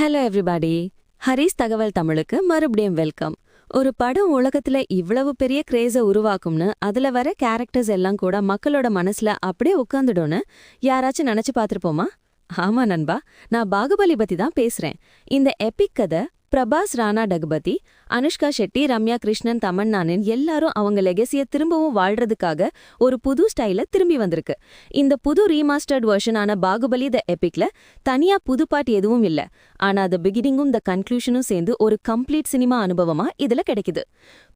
Hello everybody Haris தகவல் தமிழுக்கு மறுபடியும் வெல்கம் ஒரு படம் உலகத்துல இவ்வளவு பெரிய கிரேஸை உருவாக்கும்னு அதுல வர கேரக்டர்ஸ் எல்லாம் கூட மக்களோட மனசுல அப்படியே உட்காந்துடும்னு யாராச்சும் நினைச்சு பார்த்துருப்போமா? ஆமா நண்பா. நான் பாகுபலி பத்தி தான் பேசுறேன். இந்த எபிக் கதை பிரபாஸ் ராணா டகுபதி அனுஷ்கா ஷெட்டி ரம்யா கிருஷ்ணன் தமன்னானின் எல்லாரும் அவங்க லெகசிய திரும்பவும் வாழ்றதுக்காக ஒரு புது ஸ்டைல திரும்பி வந்திருக்கு. இந்த புது ரீமாஸ்டர்ட் வெர்ஷனான பாகுபலி த எபிக்ல தனியா புது பாட்டு எதுவும் இல்ல. ஆனா அது பிகினிங்கும் த கன்க்ளூஷனும் சேர்ந்து ஒரு கம்ப்ளீட் சினிமா அனுபவமா இதுல கிடைக்குது.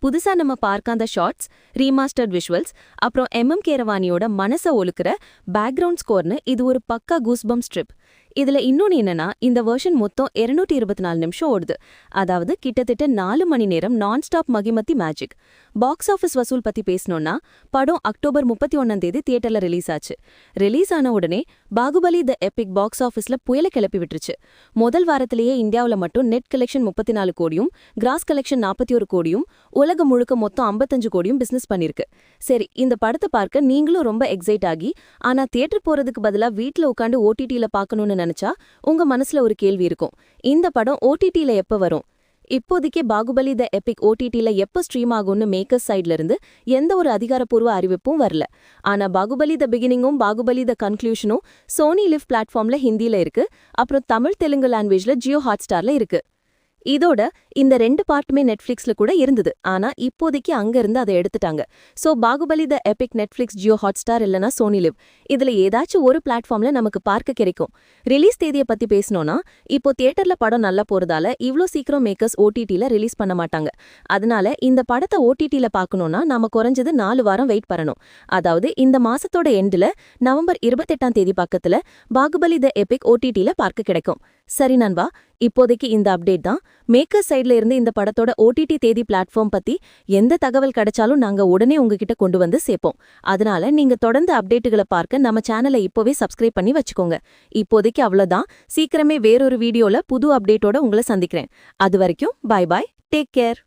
புதுசா நம்ம பார்க்காத ஷார்ட்ஸ் ரீமாஸ்டர்ட் விஷுவல்ஸ் அப்புறம் எம்எம் கேரவானியோட மனச ஒழுக்கிற பேக்ரவுண்ட் ஸ்கோர்னு இது ஒரு பக்கா கூஸ்பம் ஸ்ட்ரிப் இதுல இன்னொன்னு என்னன்னா இந்த வெர்ஷன் மொத்தம் 224 இருபத்தி நாலு நிமிஷம் ஓடுது. அதாவது கிட்டத்தட்ட நாலு மணி நேரம் non stop Mahishmati magic box office வசூல் பத்தி பேசணும்னா படம் அக்டோபர் முப்பத்தி ஒன்னாம் தேதி தியேட்டர்ல ரிலீஸ் ஆச்சு. ரிலீஸ் ஆன உடனே பாகுபலி த எபிக் பாக்ஸ் ஆஃபீஸ்ல புயல கிளப்பி விட்டுருச்சு. முதல் வாரத்திலேயே இந்தியாவுல மட்டும் நெட் கலெக்ஷன் முப்பத்தி நாலு கோடியும் கிராஸ் கலெக்ஷன் நாற்பத்தி ஒரு கோடியும் உலகம் முழுக்க மொத்தம் ஐம்பத்தஞ்சு கோடியும் பிசினஸ் பண்ணிருக்கு. சரி இந்த படத்தை பார்க்க நீங்களும் ரொம்ப எக்ஸைட் ஆகி ஆனா தியேட்டர் போறதுக்கு பதிலா வீட்டில் உட்காந்து ஓடிடில பார்க்கணும்னு நினைச்சா உங்க மனசுல ஒரு கேள்வி இருக்கும். இந்த படம் ஓடிடில எப்ப வரும்? இப்போதைக்கே பாகுபலி த எபிக் ஓடிடில எப்ப ஸ்ட்ரீம் ஆகும்னு மேக்கர்ஸ் சைட்லேருந்து எந்த ஒரு அதிகாரப்பூர்வ அறிவிப்பும் வரல. ஆனா பாகுபலி த பிகினிங்கும் பாகுபலி த கன்க்ளூஷனும் சோனி லிவ் பிளாட்ஃபார்ம்ல ஹிந்தில இருக்கு. அப்புறம் தமிழ் தெலுங்கு லாங்குவேஜ்ல ஜியோ ஹாட் ஸ்டார்ல இருக்கு. இதோட இந்த ரெண்டு பார்ட்டுமே நெட்ஃபிளிக்ஸ்ல கூட இருந்தது. ஆனா இப்போதைக்கு அங்க இருந்து அதை எடுத்துட்டாங்க. So Baahubali the epic Netflix Jio Hotstar இல்லனா சோனி லிவ் இதுல ஏதாச்சும் ஒரு பிளாட்ஃபார்ம்ல நமக்கு பார்க்க கிடைக்கும். ரிலீஸ் தேதியை பத்தி பேசணும்னா இப்போ தியேட்டர்ல படம் நல்லா போறதால இவ்ளோ சீக்கிரம் மேக்கர்ஸ் ஓடிடில ரிலீஸ் பண்ண மாட்டாங்க. அதனால இந்த படத்தை ஓடிடில பார்க்கணுன்னா நாம குறைஞ்சது நாலு வாரம் வெயிட் பண்ணணும். அதாவது இந்த மாசத்தோட எண்டுல நவம்பர் இருபத்தெட்டாம் தேதி பக்கத்துல பாகுபலி த எபிக் ஓடிடில பார்க்க கிடைக்கும். சரி நண்பா இப்போதைக்கு இந்த அப்டேட் தான். மேக்கர் சைட்ல இருந்து இந்த படத்தோட ஓடிடி தேதி பிளாட்ஃபார்ம் பத்தி எந்த தகவல் கிடைச்சாலும் நாங்க உடனே உங்ககிட்ட கொண்டு வந்து சேர்ப்போம் அதனால நீங்க தொடர்ந்து அப்டேட்டுகளை பார்க்க நம்ம சேனலை இப்போவே சப்ஸ்கிரைப் பண்ணி வச்சுக்கோங்க. இப்போதைக்கு அவ்வளவுதான். சீக்கிரமே வேறொரு வீடியோல புது அப்டேட்டோட உங்களை சந்திக்கிறேன். அது வரைக்கும் பாய் பாய் டேக் கேர்